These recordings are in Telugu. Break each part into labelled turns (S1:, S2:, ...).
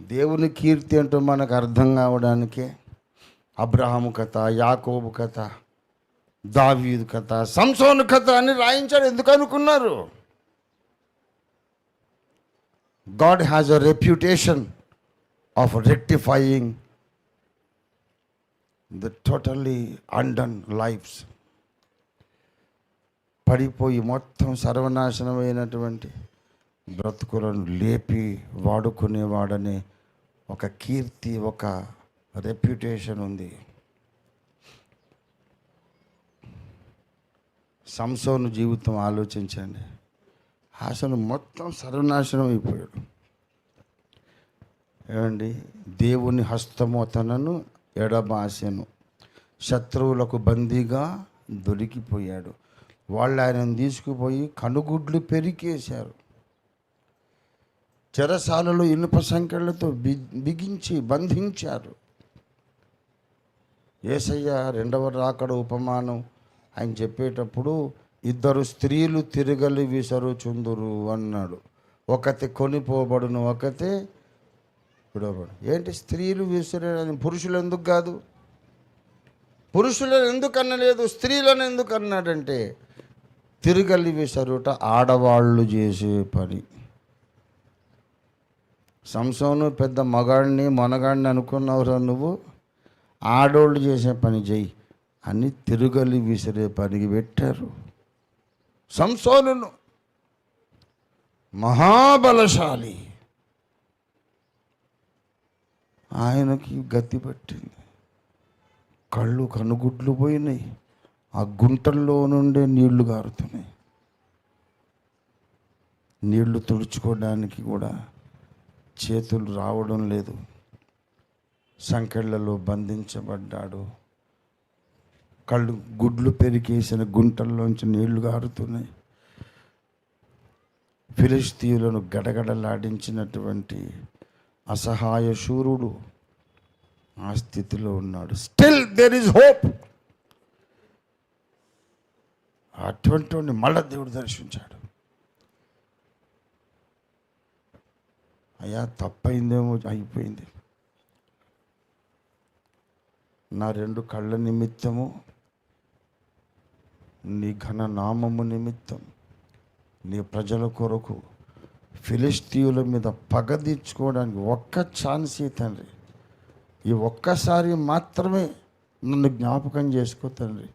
S1: దేవుని కీర్తి అంటూ మనకు అర్థం కావడానికే అబ్రహాము కథ యాకోబు కథ దావీదు కథ సంసోను కథ అని రాయించాడు. ఎందుకు అనుకున్నారు? God has a reputation of rectifying the totally undone lives పడిపోయి మొత్తం సర్వనాశనమైనటువంటి బ్రతుకులను లేపి వాడుకునేవాడని ఒక కీర్తి ఒక రెప్యుటేషన్ ఉంది. సంసోను జీవితం ఆలోచించండి. అసలు మొత్తం సర్వనాశనం అయిపోయాడు. ఏమండి? దేవుని హస్తము అతనను ఎడబాసెను. శత్రువులకు బందీగా దొరికిపోయాడు. వాళ్ళు ఆయనను తీసుకుపోయి కనుగుడ్లు పెరికేశారు. చెరసాలలో ఇనుప సంఖ్యలతో బి బిగించి బంధించారు. ఏసయ్య రెండవ రాకడ ఉపమానం. ఆయన చెప్పేటప్పుడు ఇద్దరు స్త్రీలు తిరగలి విసరుచుందురు అన్నాడు. ఒకతే కొనిపోబడును ఒకతే విడవబడు. ఏంటి స్త్రీలు విసిరే పురుషులు ఎందుకు కాదు? పురుషులను ఎందుకు అనలేదు స్త్రీలను ఎందుకు అన్నాడంటే తిరగలి విసరుట ఆడవాళ్ళు చేసే పని. సంసోను పెద్ద మగాడిని మొనగాడిని అనుకున్నావురా నువ్వు? ఆడోళ్ళు చేసే పని చెయ్యి. అని తిరుగలి విసిరే పనికి పెట్టారు. సంసోనును మహాబలశాలి. ఆయనకి గతి పట్టింది. కళ్ళు కనుగుడ్లు పోయినాయి. ఆ గుంటల్లో నుండే నీళ్ళు గారుతున్నాయి. నీళ్ళు తుడుచుకోవడానికి కూడా చేతులు రావడం లేదు. సంకెళ్ళలో బంధించబడ్డాడు. కళ్ళు గుడ్లు పెరికేసిన గుంటల్లోంచి నీళ్ళు గారుతున్నాయి. ఫిలిస్తీయులను గడగడలాడించినటువంటి అసహాయ శూరుడు ఆ స్థితిలో ఉన్నాడు. స్టిల్ దెర్ ఇస్ హోప్ అటువంటి మళ్ళా దేవుడు దర్శించాడు. అయ్యా తప్పైందేమో అయిపోయింది. నా రెండు కళ్ళ నిమిత్తము నీ ఘన నామము నిమిత్తం నీ ప్రజల కొరకు ఫిలిస్తీయుల మీద పగ తీర్చుకోవడానికి ఒక్క ఛాన్స్ తండ్రి. ఈ ఒక్కసారి మాత్రమే నన్ను జ్ఞాపకం చేసుకో తండ్రి.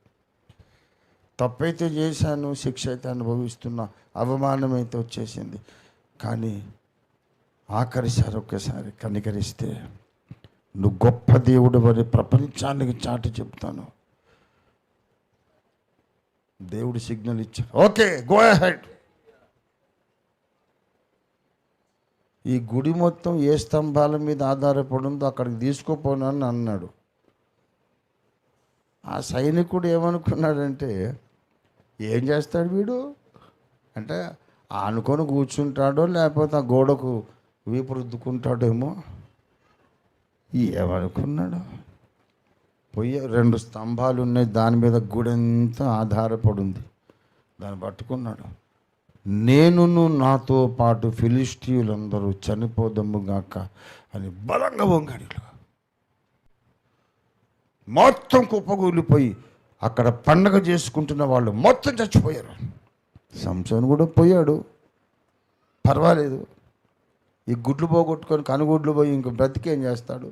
S1: తప్పైతే చేశాను శిక్ష అయితే అనుభవిస్తున్నా అవమానం అయితే వచ్చేసింది. కానీ ఆకరిశారు ఒక్కసారి కనికరిస్తే నువ్వు గొప్ప దేవుడు మరి ప్రపంచానికి చాటి చెప్తాను. దేవుడు సిగ్నల్ ఇచ్చాడు. ఓకే గో హెడ్ ఈ గుడి మొత్తం ఏ స్తంభాల మీద ఆధారపడి ఉందో అక్కడికి తీసుకుపోనని అని అన్నాడు. ఆ సైనికుడు ఏమనుకున్నాడంటే ఏం చేస్తాడు వీడు? అంటే ఆనుకొని కూర్చుంటాడో లేకపోతే ఆ గోడకు వీపు రుద్దుకుంటాడేమో ఏమనుకున్నాడు పొయ్యి రెండు స్తంభాలు ఉన్నాయి దాని మీద గుడంతా ఆధారపడింది. దాన్ని పట్టుకున్నాడు. నేనును నాతో పాటు ఫిలిస్టీయులందరూ చనిపోదమ్ము గాక అని బలంగా వంగాడు మొత్తం కుప్పగూలిపోయి అక్కడ పండగ చేసుకుంటున్న వాళ్ళు మొత్తం చచ్చిపోయారు. సంసోన్ కూడా పోయాడు. పర్వాలేదు. ఈ గుడ్లు పోగొట్టుకొని కనుగుడ్లు పోయి ఇంక బ్రతికేం చేస్తాడు?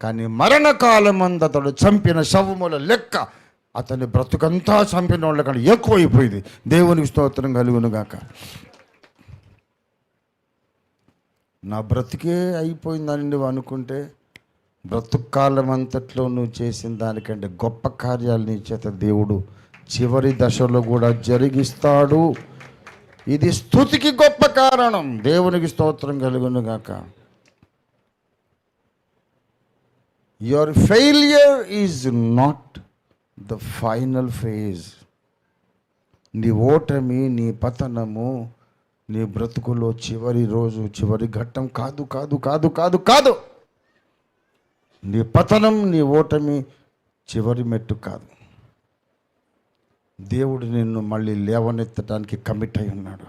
S1: కానీ మరణకాలం అందు అతడు చంపిన శవముల లెక్క అతని బ్రతుకంతా చంపిన వాళ్ళ కంటే ఎక్కువైపోయింది. దేవునికి స్తోత్రం కలుగునుగాక నా బ్రతికే అయిపోయిందని నువ్వు అనుకుంటే బ్రతుకాలం అంతట్లో నువ్వు చేసిన దానికంటే గొప్ప కార్యాలు నీ చేత దేవుడు చివరి దశలో కూడా జరిగిస్తాడు. ఇది స్థుతికి గొప్ప కారణం. దేవునికి స్తోత్రం కలుగును గాక your failure is not the final phase నీ ఓటమి నీ పతనము నీ బ్రతుకులో చివరి రోజు చివరి ఘట్టం కాదు కాదు కాదు కాదు కాదు. నీ పతనం నీ ఓటమి చివరి మెట్టు కాదు. దేవుడు నిన్ను మళ్ళీ లేవనెత్తడానికి కమిట్ అయి ఉన్నాడు.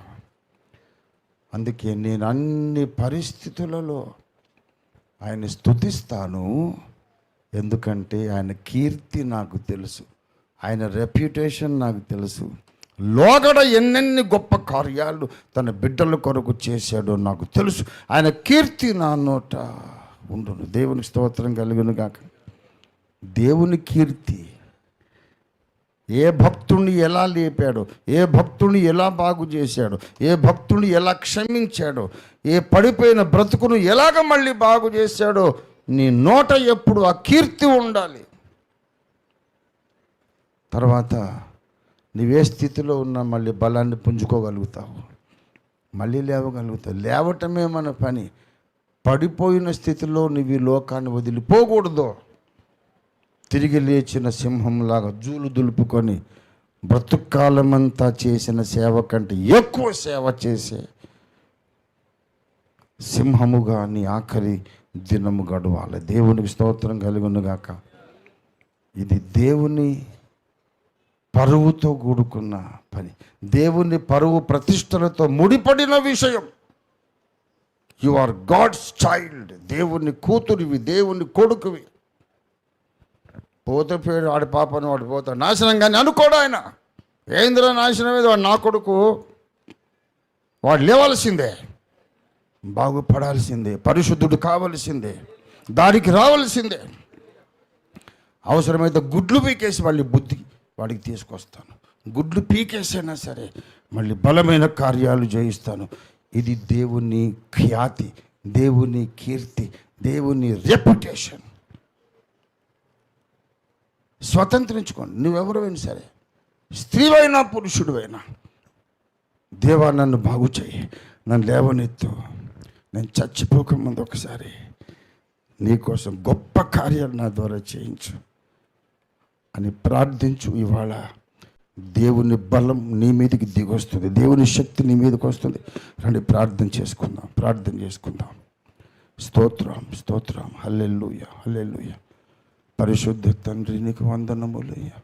S1: అందుకే నేను అన్ని పరిస్థితులలో ఆయన స్తుతిస్తాను. ఎందుకంటే ఆయన కీర్తి నాకు తెలుసు. ఆయన రెప్యుటేషన్ నాకు తెలుసు. లోగడ ఎన్నెన్ని గొప్ప కార్యాలు తన బిడ్డల కొరకు చేశాడో నాకు తెలుసు. ఆయన కీర్తి నా నోట ఉండును. దేవుని స్తోత్రం కలుగును గాక దేవుని కీర్తి ఏ భక్తుణ్ణి ఎలా లేపాడు ఏ భక్తుణ్ణి ఎలా బాగు చేశాడు ఏ భక్తుణ్ణి ఎలా క్షమించాడో ఏ పడిపోయిన బ్రతుకును ఎలాగ మళ్ళీ బాగు చేశాడో నీ నోట ఎప్పుడు ఆ కీర్తి ఉండాలి. తర్వాత నీవే స్థితిలో ఉన్నా మళ్ళీ బలాన్ని పుంజుకోగలుగుతావు. మళ్ళీ లేవగలుగుతావు. లేవటమే మన పని. పడిపోయిన స్థితిలో నువ్వు ఈ లోకాన్ని వదిలిపోకూడదు. తిరిగి లేచిన సింహంలాగా జూలు దులుపుకొని బ్రతుక్కాలమంతా చేసిన సేవ కంటే ఎక్కువ సేవ చేసే సింహముగా నీ ఆఖరి దినము గడవాలి. దేవునికి స్తోత్రం కలుగునుగాక ఇది దేవుని పరువుతో కూడుకున్న పని. దేవుని పరువు ప్రతిష్టలతో ముడిపడిన విషయం. యు ఆర్ గాడ్స్ చైల్డ్ దేవుని కూతురివి దేవుని కొడుకువి. పోతే పేరు వాడి పాపను వాడు పోతాడు నాశనం కానీ అనుకోడు ఆయన. ఏంద్ర నాశనం మీద వాడు నా కొడుకు. వాడు లేవలసిందే. బాగుపడాల్సిందే. పరిశుద్ధుడు కావలసిందే. దారికి రావాల్సిందే. అవసరమైతే గుడ్లు పీకేసి మళ్ళీ బుద్ధి వాడికి తీసుకొస్తాను. గుడ్లు పీకేసైనా సరే మళ్ళీ బలమైన కార్యాలు చేయిస్తాను. ఇది దేవుని ఖ్యాతి దేవుని కీర్తి దేవుని రెప్యుటేషన్ స్వతంత్రించుకోండి. నువ్వెవరైనా సరే స్త్రీవైనా పురుషుడివైనా దేవా నన్ను బాగు చేయి. నన్ను లేవనెత్తు. నేను చచ్చిపోకముందు ఒకసారి నీకోసం గొప్ప కార్యాలు నా ద్వారా చేయించు అని ప్రార్థించు. ఇవాళ దేవుని బలం నీ మీదకి దిగొస్తుంది. దేవుని శక్తి నీ మీదకి వస్తుంది. రండి ప్రార్థన చేసుకుందాం. ప్రార్థన చేసుకుందాం. స్తోత్రం స్తోత్రం. హల్లెల్లుయ హల్లెల్లుయ పరిశుద్ధ తండ్రి నీకు వందనములయ్యా